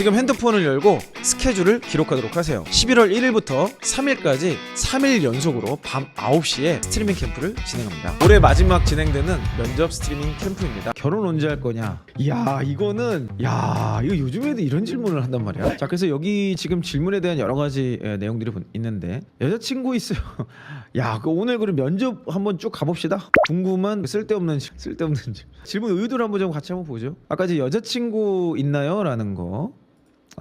지금 핸드폰을 열고 스케줄을 기록하도록 하세요. 11월 1일부터 3일까지 3일 연속으로 밤 9시에 스트리밍 캠프를 진행합니다. 올해 마지막 진행되는 면접 스트리밍 캠프입니다. 결혼 언제 할 거냐? 이야, 이거는 야, 이거 요즘에도 이런 질문을 한단 말이야. 자, 그래서 여기 지금 질문에 대한 여러 가지 예, 내용들이 본- 있는데 여자친구 있어요. 야, 그 오늘 그럼 면접 한번 쭉 가봅시다. 궁금한 쓸데없는 질- 쓸데없는 질- 질문 의도를 한번 좀 같이 한번 보죠. 아까 이제 여자친구 있나요?라는 거.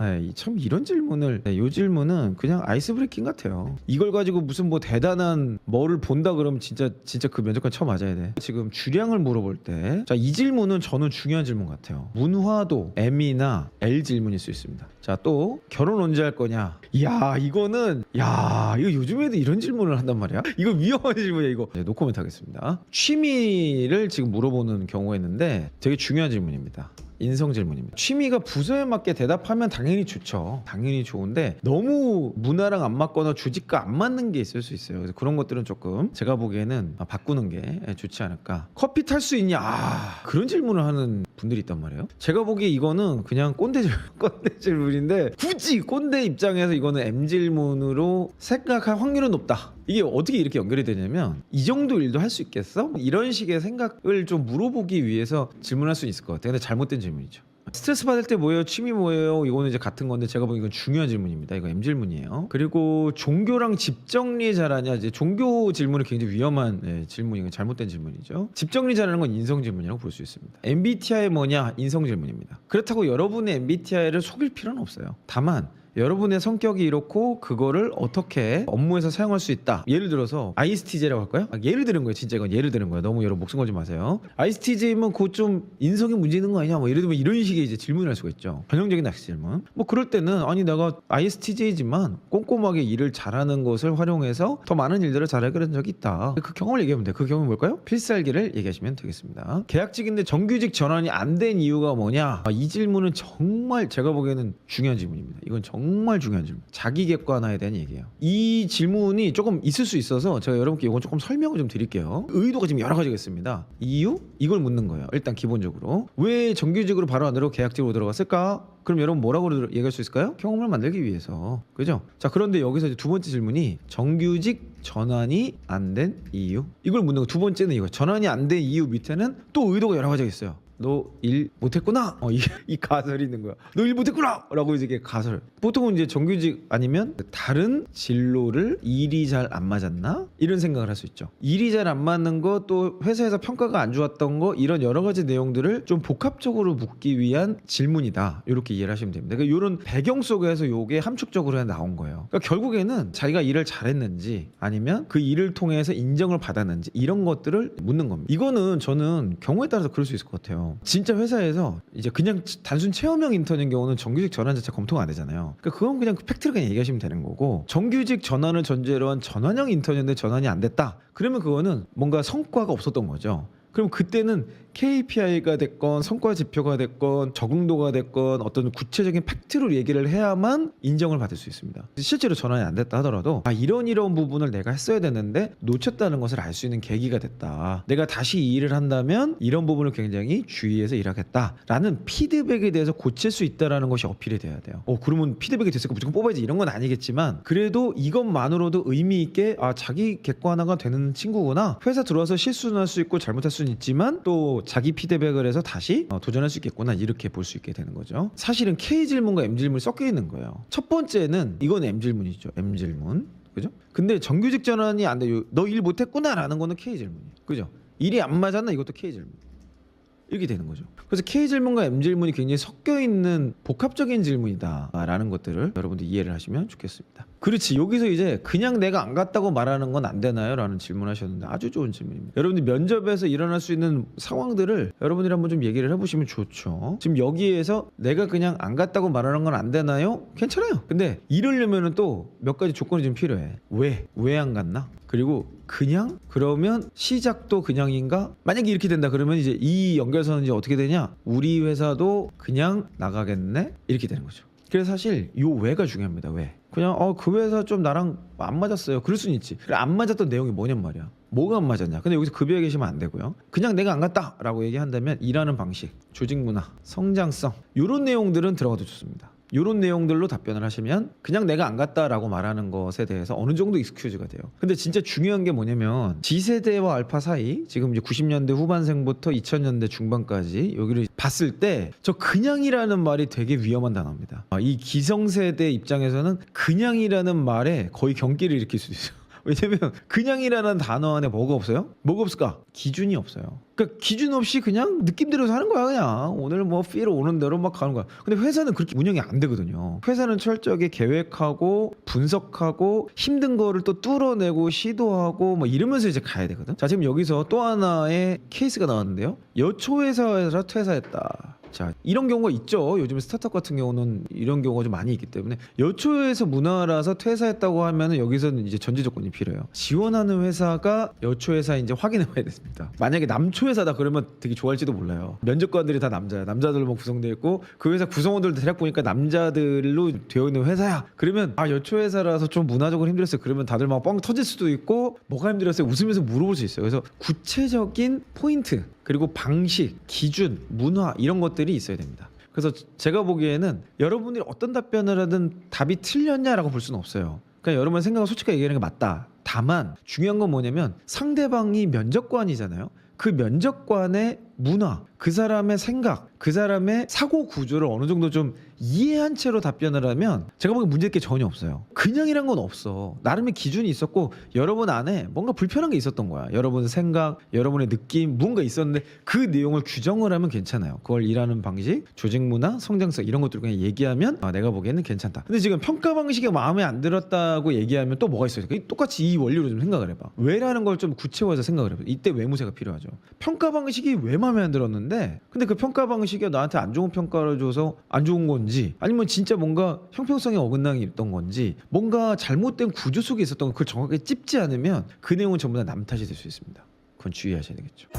에이, 참 이런 질문을 네, 요 질문은 그냥 아이스 브레이킹 같아요. 이걸 가지고 무슨 뭐 대단한 뭐를 본다 그러면 진짜 진짜 그 면접관 처음 맞아야 돼. 지금 주량을 물어볼 때, 자 이 질문은 저는 중요한 질문 같아요. 문화도 M이나 L 질문일 수 있습니다. 자 또 결혼 언제 할 거냐? 야 이거는 야 이거 요즘에도 이런 질문을 한단 말이야? 이거 위험한 질문이야 이거. 네, 노코멘트 하겠습니다. 취미를 지금 물어보는 경우였는데 되게 중요한 질문입니다. 인성 질문입니다. 취미가 부서에 맞게 대답하면 당연히 좋죠. 당연히 좋은데 너무 문화랑 안 맞거나 조직과 안 맞는 게 있을 수 있어요. 그래서 그런 것들은 조금 제가 보기에는 아, 바꾸는 게 좋지 않을까. 커피 탈 수 있냐? 아, 그런 질문을 하는 분들이 있단 말이에요. 제가 보기에 이거는 그냥 꼰대 질 꼰대 질문인데 굳이 꼰대 입장에서 이거는 M 질문으로 생각할 확률은 높다. 이게 어떻게 이렇게 연결이 되냐면 이 정도 일도 할 수 있겠어? 이런 식의 생각을 좀 물어보기 위해서 질문할 수 있을 것 같아요. 근데 잘못된 질문이죠. 스트레스 받을 때 뭐예요? 취미 뭐예요? 이거는 이제 같은 건데 제가 보기엔 이건 중요한 질문입니다. 이거 M 질문이에요. 그리고 종교랑 집 정리 잘하냐? 이제 종교 질문은 굉장히 위험한 예, 질문이고 잘못된 질문이죠. 집 정리 잘하는 건 인성 질문이라고 볼 수 있습니다. MBTI 뭐냐? 인성 질문입니다. 그렇다고 여러분의 MBTI를 속일 필요는 없어요. 다만 여러분의 성격이 이렇고 그거를 어떻게 업무에서 사용할 수 있다. 예를 들어서 ISTJ라고 할까요? 아, 예를 들은 거예요. 진짜 이건 예를 들은 거예요. 너무 여러분 목숨 걸지 마세요. ISTJ면 그거 좀 인성에 문제 있는 거 아니냐? 뭐 예를 들면 이런 식의 이제 질문을 할 수가 있죠. 전형적인 낚시 질문. 뭐 그럴 때는 아니 내가 ISTJ지만 꼼꼼하게 일을 잘하는 것을 활용해서 더 많은 일들을 잘 해결한 적이 있다. 그 경험을 얘기하면 돼. 그 경험이 뭘까요? 필살기를 얘기하시면 되겠습니다. 계약직인데 정규직 전환이 안 된 이유가 뭐냐? 아, 이 질문은 정말 제가 보기에는 중요한 질문입니다. 이건 정말 중요한 질문. 자기 객관화에 대한 얘기예요. 이 질문이 조금 있을 수 있어서 제가 여러분께 이건 조금 설명을 좀 드릴게요. 의도가 지금 여러 가지가 있습니다. 이유? 이걸 묻는 거예요. 일단 기본적으로 왜 정규직으로 바로 안 들어가고 계약직으로 들어갔을까? 그럼 여러분 뭐라고 얘기할 수 있을까요? 경험을 만들기 위해서. 그죠? 자, 그런데 여기서 이제 두 번째 질문이 정규직 전환이 안 된 이유? 이걸 묻는 거 두 번째는 이거. 전환이 안 된 이유 밑에는 또 의도가 여러 가지가 있어요. 너 일 못했구나. 어, 이, 이 가설이 있는 거야. 너 일 못했구나.라고 이제 이게 가설. 보통은 이제 정규직 아니면 다른 진로를 일이 잘 안 맞았나 이런 생각을 할 수 있죠. 일이 잘 안 맞는 거 또 회사에서 평가가 안 좋았던 거 이런 여러 가지 내용들을 좀 복합적으로 묻기 위한 질문이다. 이렇게 이해를 하시면 됩니다. 그러니까 이런 배경 속에서 요게 함축적으로 나온 거예요. 그러니까 결국에는 자기가 일을 잘했는지 아니면 그 일을 통해서 인정을 받았는지 이런 것들을 묻는 겁니다. 이거는 저는 경우에 따라서 그럴 수 있을 것 같아요. 진짜 회사에서 이제 그냥 단순 체험형 인턴인 경우는 정규직 전환 자체 검토가 안 되잖아요. 그러니까 그건 그냥 팩트를 그냥 얘기하시면 되는 거고 정규직 전환을 전제로 한 전환형 인턴이었는데 전환이 안 됐다. 그러면 그거는 뭔가 성과가 없었던 거죠. 그럼 그때는 KPI가 됐건 성과 지표가 됐건 적응도가 됐건 어떤 구체적인 팩트로 얘기를 해야만 인정을 받을 수 있습니다. 실제로 전환이 안 됐다 하더라도 아 이런 이런 부분을 내가 했어야 됐는데 놓쳤다는 것을 알 수 있는 계기가 됐다. 내가 다시 이 일을 한다면 이런 부분을 굉장히 주의해서 일하겠다라는 피드백에 대해서 고칠 수 있다라는 것이 어필이 돼야 돼요. 어 그러면 피드백이 됐으니까 무조건 뽑아야지 이런 건 아니겠지만 그래도 이것만으로도 의미 있게 아 자기 객관화가 되는 친구구나. 회사 들어와서 실수는 할 수 있고 잘못할 수는 있지만 또 자기 피드백을 해서 다시 어, 도전할 수 있겠구나 이렇게 볼 수 있게 되는 거죠. 사실은 K 질문과 M 질문이 섞여 있는 거예요. 첫 번째는 이건 M 질문이죠. M 질문. 그죠? 근데 정규직 전환이 안 돼요. 너일 못했구나라는 거는 K 질문이에요. 그죠? 일이 안 맞았나 이것도 K 질문. 이렇게 되는 거죠. 그래서 K 질문과 M 질문이 굉장히 섞여 있는 복합적인 질문이다라는 것들을 여러분들 이해를 하시면 좋겠습니다. 그렇지. 여기서 이제 그냥 내가 안 갔다고 말하는 건 안 되나요?라는 질문하셨는데 아주 좋은 질문입니다. 여러분들 면접에서 일어날 수 있는 상황들을 여러분들이 한번 좀 얘기를 해보시면 좋죠. 지금 여기에서 내가 그냥 안 갔다고 말하는 건 안 되나요? 괜찮아요. 근데 이러려면은 또 몇 가지 조건이 좀 필요해. 왜? 왜 안 갔나? 그리고 그냥 그러면 시작도 그냥인가? 만약에 이렇게 된다 그러면 이제 이 연결선은 이제 어떻게 되냐? 우리 회사도 그냥 나가겠네? 이렇게 되는 거죠. 그래서 사실 요 왜가 중요합니다. 왜? 그냥 어 그 회사 좀 나랑 안 맞았어요. 그럴 수는 있지. 그래, 안 맞았던 내용이 뭐냔 말이야. 뭐가 안 맞았냐? 근데 여기서 급여에 계시면 안 되고요. 그냥 내가 안 갔다라고 얘기한다면 일하는 방식, 조직 문화, 성장성 이런 내용들은 들어가도 좋습니다. 이런 내용들로 답변을 하시면 그냥 내가 안 갔다라고 말하는 것에 대해서 어느 정도 익스큐즈가 돼요. 근데 진짜 중요한 게 뭐냐면 G세대와 알파 사이 지금 이제 90년대 후반생부터 2000년대 중반까지 여기를 봤을 때 저 그냥이라는 말이 되게 위험한 단어입니다. 아, 이 기성세대 입장에서는 그냥이라는 말에 거의 경기를 일으킬 수도 있어요. 왜냐면 그냥이라는 단어 안에 뭐가 없어요? 뭐가 없을까? 기준이 없어요. 그러니까 기준 없이 그냥 느낌대로 사는 거야 그냥 오늘 뭐 필 오는 대로 막 가는 거야. 근데 회사는 그렇게 운영이 안 되거든요. 회사는 철저하게 계획하고 분석하고 힘든 거를 또 뚫어내고 시도하고 뭐 이러면서 이제 가야 되거든. 자 지금 여기서 또 하나의 케이스가 나왔는데요. 여초 회사에서 퇴사했다. 자 이런 경우가 있죠. 요즘 스타트업 같은 경우는 이런 경우가 좀 많이 있기 때문에 여초에서 문화라서 퇴사했다고 하면은 여기서는 이제 전제 조건이 필요해요. 지원하는 회사가 여초 회사 이제 확인해 봐야 됐습니다. 만약에 남초 회사다 그러면 되게 좋아할지도 몰라요. 면접관들이 다 남자야. 남자들로 구성되어 있고 그 회사 구성원들 대략 보니까 남자들로 되어 있는 회사야. 그러면 아 여초 회사라서 좀 문화적으로 힘들었어요. 그러면 다들 막 뻥 터질 수도 있고 뭐가 힘들었어요. 웃으면서 물어볼 수 있어요. 그래서 구체적인 포인트 그리고 방식, 기준, 문화 이런 것들이 있어야 됩니다. 그래서 제가 보기에는 여러분들이 어떤 답변을 하든 답이 틀렸냐라고 볼 수는 없어요. 그냥 여러분 생각을 솔직하게 얘기하는 게 맞다. 다만 중요한 건 뭐냐면 상대방이 면접관이잖아요. 그 면접관의 문화, 그 사람의 생각, 그 사람의 사고 구조를 어느 정도 좀 이해한 채로 답변을 하면 제가 보기엔 문제될 게 전혀 없어요. 그냥이란 건 없어. 나름의 기준이 있었고 여러분 안에 뭔가 불편한 게 있었던 거야. 여러분의 생각, 여러분의 느낌, 뭔가 있었는데 그 내용을 규정을 하면 괜찮아요. 그걸 일하는 방식, 조직 문화, 성장성 이런 것들을 그냥 얘기하면 아, 내가 보기에는 괜찮다. 근데 지금 평가 방식이 마음에 안 들었다고 얘기하면 또 뭐가 있어요? 똑같이 이 원리로 좀 생각을 해봐. 왜라는 걸 좀 구체화해서 생각을 해봐. 이때 외무새가 필요하죠. 평가 방식이 왜 마음에 안 들었는데 근데 그 평가 방식이 나한테 안 좋은 평가를 줘서 안 좋은 건지 아니면 진짜 뭔가 형평성에 어긋나게 있던 건지 뭔가 잘못된 구조 속에 있었던 걸 그걸 정확하게 찝지 않으면 그 내용은 전부 다 남 탓이 될 수 있습니다. 그건 주의하셔야 되겠죠.